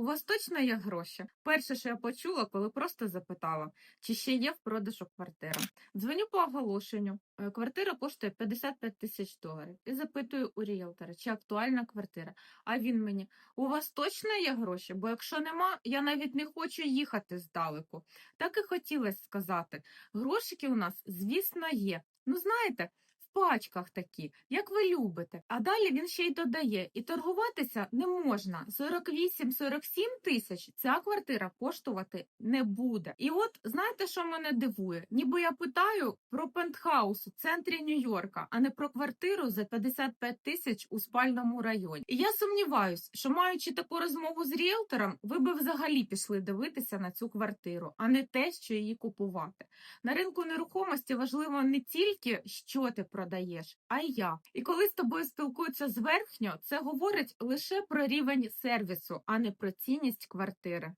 У вас точно є гроші? Перше, що я почула, коли просто запитала, чи ще є в продажу квартира. Дзвоню по оголошенню. Е, Квартира коштує 55 тисяч доларів. І запитую у ріелтора, чи актуальна квартира. А він мені: у вас точно є гроші? Бо якщо нема, я навіть не хочу їхати здалеку. Так і хотілося сказати. Грошики у нас, звісно, є. Ну, знаєте, пачках такі, як ви любите. А далі він ще й додає: і торгуватися не можна. 48-47 тисяч ця квартира коштувати не буде. І от знаєте, що мене дивує? Ніби я питаю про пентхаус у центрі Нью-Йорка, а не про квартиру за 55 тисяч у спальному районі. І я сумніваюсь, що маючи таку розмову з ріелтором, ви би взагалі пішли дивитися на цю квартиру, а не те, що її купувати. На ринку нерухомості важливо не тільки що ти продаєш, а як. І коли з тобою спілкуються зверхньо, це говорить лише про рівень сервісу, а не про цінність квартири.